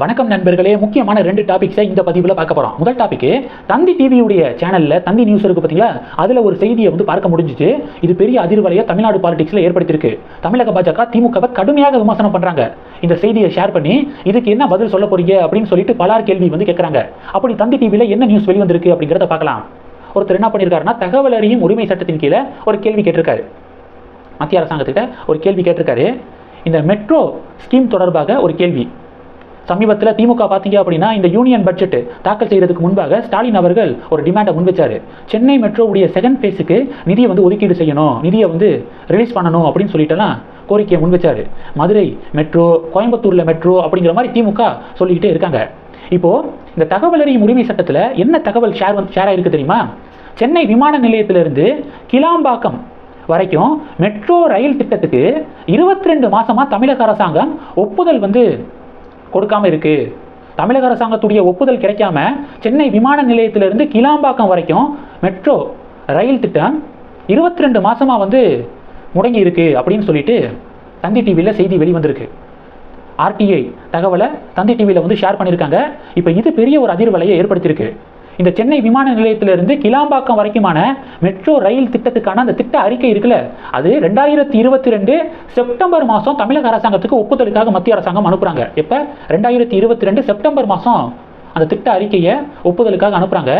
வணக்கம் நண்பர்களே முக்கியமான ரெண்டு டாபிக்ஸை இந்த பதிவில் பார்க்க போகிறோம் முதல் டாபிக் தந்தி டிவியுடைய சேனலில் தந்தி நியூஸ் இருக்கு பார்த்தீங்களா அதில் ஒரு செய்தியை வந்து பார்க்க முடிஞ்சிச்சு. இது பெரிய அதிர்வலையை தமிழ்நாடு பாலிடிக்ஸில் ஏற்படுத்தியிருக்கு. தமிழக பாஜக திமுகவை கடுமையாக விமர்சனம் பண்ணுறாங்க இந்த செய்தியை ஷேர் பண்ணி இதுக்கு என்ன பதில் சொல்ல போறீங்க அப்படின்னு சொல்லிட்டு பலார் கேள்வி வந்து கேட்குறாங்க அப்படி தந்தி டிவியில் என்ன நியூஸ் வெளிவந்திருக்கு அப்படிங்கிறத பார்க்கலாம். ஒருத்தர் என்ன பண்ணியிருக்காருன்னா தகவல் அறியும் உரிமை சட்டத்தின் கீழே ஒரு கேள்வி கேட்டிருக்காரு. மத்திய அரசாங்கத்திட்ட ஒரு கேள்வி கேட்டிருக்காரு. இந்த மெட்ரோ ஸ்கீம் தொடர்பாக ஒரு கேள்வி. சமீபத்தில் திமுக பார்த்தீங்க அப்படின்னா இந்த யூனியன் பட்ஜெட் தாக்கல் செய்யறதுக்கு முன்பாக ஸ்டாலின் அவர்கள் ஒரு டிமாண்டை முன்வச்சாரு. சென்னை மெட்ரோவுடைய செகண்ட் ஃபேஸுக்கு நிதியை வந்து ஒதுக்கீடு செய்யணும் நிதியை வந்து ரிலீஸ் பண்ணணும் அப்படின்னு சொல்லிட்டுலாம் கோரிக்கையை முன்வச்சாரு. மதுரை மெட்ரோ கோயம்புத்தூரில் மெட்ரோ அப்படிங்கிற மாதிரி திமுக சொல்லிக்கிட்டே இருக்காங்க. இப்போ இந்த தகவல் அறியும் உரிமை சட்டத்தில் என்ன தகவல் ஷேர் வந்து ஷேர் ஆயிருக்கு தெரியுமா? சென்னை விமான நிலையத்திலிருந்து கிளாம்பாக்கம் வரைக்கும் மெட்ரோ ரயில் திட்டத்துக்கு இருபத்தி ரெண்டு மாசமா தமிழக அரசாங்கம் ஒப்புதல் வந்து கொடுக்காம இருக்குது தமிழக அரசாங்கத்துடைய ஒப்புதல் கிடைக்காம சென்னை விமான நிலையத்திலிருந்து கிளாம்பாக்கம் வரைக்கும் மெட்ரோ ரயில் திட்டம் இருபத்தி ரெண்டு மாதமாக வந்து முடங்கி இருக்குது அப்படின்னு சொல்லிட்டு தந்தி டிவியில் செய்தி வெளிவந்திருக்கு. ஆர்டிஐ தகவலை தந்தி டிவியில் வந்து ஷேர் பண்ணியிருக்காங்க இப்போ இது பெரிய ஒரு அதிர்வலையை ஏற்படுத்தியிருக்கு. இந்த சென்னை விமான நிலையத்திலிருந்து கிளாம்பாக்கம் வரைக்குமான மெட்ரோ ரயில் திட்டத்துக்கான அந்த திட்ட அறிக்கை இருக்குல்ல அது ரெண்டாயிரத்தி இருபத்தி ரெண்டு செப்டம்பர் மாதம் தமிழக அரசாங்கத்துக்கு ஒப்புதலுக்காக மத்திய அரசாங்கம் அனுப்புகிறாங்க எப்போ? ரெண்டாயிரத்தி இருபத்தி ரெண்டு செப்டம்பர் மாதம் அந்த திட்ட அறிக்கையை ஒப்புதலுக்காக அனுப்புகிறாங்க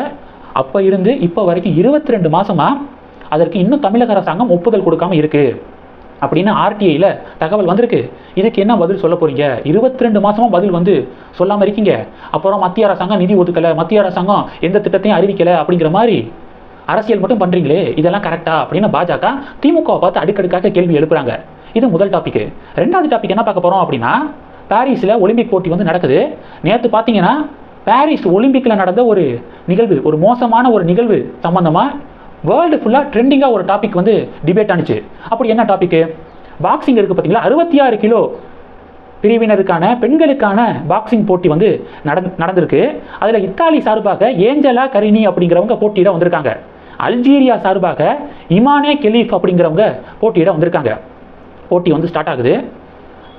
அப்போ இருந்து இப்போ வரைக்கும் இருபத்தி ரெண்டு மாதமாக அதற்கு இன்னும் தமிழக அரசாங்கம் ஒப்புதல் கொடுக்காம இருக்கு. அப்படின்னு ஆர்டிஐயில் தகவல் வந்திருக்கு. இதுக்கு என்ன பதில் சொல்ல போகிறீங்க இருபத்தி ரெண்டு மாசமா பதில் வந்து சொல்லாமல் இருக்கீங்க. அப்புறம் மத்திய அரசாங்கம் நிதி ஒதுக்கலை. மத்திய அரசாங்கம் எந்த திட்டத்தையும் அறிவிக்கலை அப்படிங்கிற மாதிரி அரசியல் மட்டும் பண்ணுறீங்களே இதெல்லாம் கரெக்டா அப்படின்னு பாஜக திமுகவை பார்த்து அடுக்கடுக்காக கேள்வி எழுப்புறாங்க. இது முதல் டாபிக் ரெண்டாவது டாபிக் என்ன பார்க்க போகிறோம் அப்படின்னா பாரிஸில் ஒலிம்பிக் போட்டி வந்து நடக்குது. நேற்று பார்த்தீங்கன்னா பாரிஸ் ஒலிம்பிக்கில் நடந்த ஒரு நிகழ்வு ஒரு மோசமான ஒரு நிகழ்வு சம்மந்தமாக வேர்ல்டு ஃபுல்லாக ட்ரெண்டிங்காக ஒரு டாபிக் வந்து டிபேட் ஆனிச்சு. அப்படி என்ன டாபிக் பாக்ஸிங் இருக்குது பார்த்தீங்களா அறுபத்தி ஆறு கிலோ பிரிவினருக்கான பெண்களுக்கான பாக்ஸிங் போட்டி வந்து நடந் நடந்திருக்கு. அதில் இத்தாலி சார்பாக ஏஞ்சலா கரினி அப்படிங்கிறவங்க போட்டியிட வந்திருக்காங்க. அல்ஜீரியா சார்பாக இமானே கெலீஃப் அப்படிங்கிறவங்க போட்டியிட வந்திருக்காங்க. போட்டி வந்து ஸ்டார்ட் ஆகுது.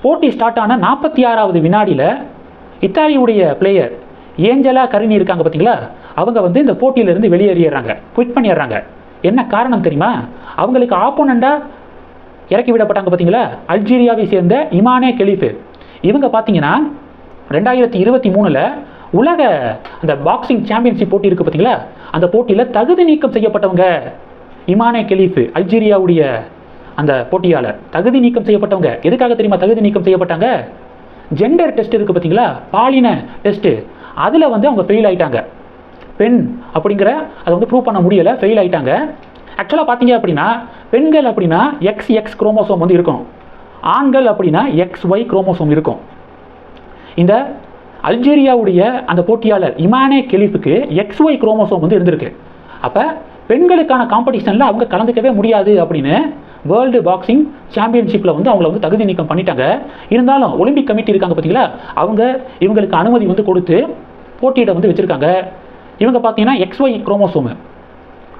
போட்டி ஸ்டார்ட் ஆன நாற்பத்தி ஆறாவது வினாடியில் இத்தாலியுடைய பிளேயர் ஏஞ்சலா கருணி இருக்காங்க பார்த்தீங்களா அவங்க வந்து இந்த போட்டியிலிருந்து வெளியேறிடுறாங்க. குவிட் பண்ணிடுறாங்க. என்ன காரணம் தெரியுமா? அவங்களுக்கு ஆப்போனண்டாக இறக்கி விடப்பட்டாங்க பார்த்தீங்களா அல்ஜீரியாவை சேர்ந்த இமானே கெலிஃபு. இவங்க பார்த்தீங்கன்னா ரெண்டாயிரத்தி இருபத்தி மூணில் உலக அந்த பாக்ஸிங் சாம்பியன்ஷிப் போட்டி இருக்குது பார்த்தீங்களா அந்த போட்டியில் தகுதி நீக்கம் செய்யப்பட்டவங்க இமானே கெலீஃபு அல்ஜீரியாவுடைய அந்த போட்டியாளர். தகுதி நீக்கம் செய்யப்பட்டவங்க. எதுக்காக தெரியுமா தகுதி நீக்கம் செய்யப்பட்டாங்க? ஜெண்டர் டெஸ்ட் இருக்குது பார்த்தீங்களா பாலின டெஸ்ட்டு அதில் வந்து அவங்க ஃபெயில் ஆகிட்டாங்க பெண் அப்படிங்கிற அதை வந்து ப்ரூவ் பண்ண முடியலை ஃபெயில் ஆகிட்டாங்க ஆக்சுவலாக பார்த்தீங்க அப்படின்னா பெண்கள் அப்படின்னா எக்ஸ் எக்ஸ் குரோமோசோம் வந்து இருக்கும். ஆண்கள் அப்படின்னா எக்ஸ் ஒய் குரோமோசோம் இருக்கும். இந்த அல்ஜீரியாவுடைய அந்த போட்டியாளர் இமானே கெலிஃபுக்கு எக்ஸ் ஒய் குரோமோசோம் வந்து இருந்திருக்கு. அப்போ பெண்களுக்கான காம்படிஷனில் அவங்க கலந்துக்கவே முடியாது அப்படின்னு வேர்ல்டு பாக்ஸிங் சாம்பியன்ஷிப்பில் வந்து அவங்கள வந்து தகுதி நீக்கம் பண்ணிட்டாங்க. இருந்தாலும் ஒலிம்பிக் கமிட்டி இருக்காங்க பார்த்தீங்களா அவங்க இவங்களுக்கு அனுமதி வந்து கொடுத்து போட்டியிட வந்து வச்சுருக்காங்க. இவங்க பார்த்தீங்கன்னா எக்ஸ் ஒய் குரோமோசோமு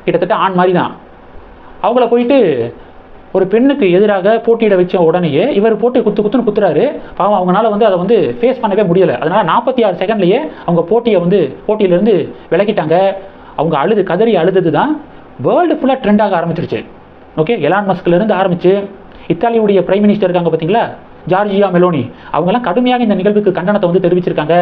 கிட்டத்தட்ட ஆண் மாதிரி தான் அவங்கள போயிட்டு ஒரு பெண்ணுக்கு எதிராக போட்டியிட வச்ச உடனேயே இவர் போட்டு குத்து குத்துன்னு குத்துறாரு. பாவம் அவங்களால வந்து அதை வந்து ஃபேஸ் பண்ணவே முடியலை. அதனால் நாற்பத்தி ஆறு செகண்ட்லேயே அவங்க போட்டியை வந்து போட்டியிலேருந்து விலகிட்டாங்க. அவங்க அழுது கதறி அழுதது தான் வேர்ல்டு ஃபுல்லாக ட்ரெண்டாக ஆரம்பிச்சிருச்சு. ஓகே எலான் மஸ்க்லேருந்து ஆரம்பித்து இத்தாலியுடைய பிரைம் மினிஸ்டர் இருக்காங்க பார்த்தீங்களா? ஜார்ஜியா மெலோனி அவங்கெல்லாம் கடுமையாக இந்த நிகழ்வுக்கு கண்டனத்தை வந்து தெரிவிச்சிருக்காங்க.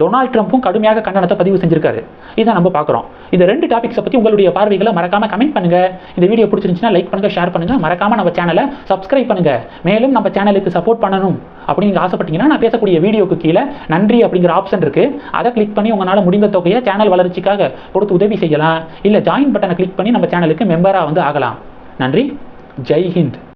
டொனால்ட் ட்ரம்ப்பும் கடுமையாக கண்டனத்தை பதிவு செஞ்சிருக்காரு. இதை நம்ம பார்க்குறோம். இந்த ரெண்டு டாபிக்ஸை பற்றி உங்களுடைய பார்வைகளை மறக்காமல் கமெண்ட் பண்ணுங்கள் இந்த வீடியோ பிடிச்சிருந்துச்சுன்னா லைக் பண்ணுங்கள் ஷேர் பண்ணுங்கள் மறக்காமல் நம்ம சேனலை சப்ஸ்கிரைப் பண்ணுங்க. மேலும் நம்ம சேனலுக்கு சப்போர்ட் பண்ணணும் அப்படின்னு ஆசைப்பட்டீங்கன்னா நான் பேசக்கூடிய வீடியோக்கு கீழே நன்றி அப்படிங்கிற ஆப்ஷன் இருக்குது அதை கிளிக் பண்ணி உங்களால் முடிந்த தொகையை சேனல் வளர்ச்சிக்காக கொடுத்து உதவி செய்யலாம். இல்லை ஜாயின் பட்டனை கிளிக் பண்ணி நம்ம சேனலுக்கு மெம்பராக வந்து ஆகலாம். நன்றி. ஜெய் ஹிந்த்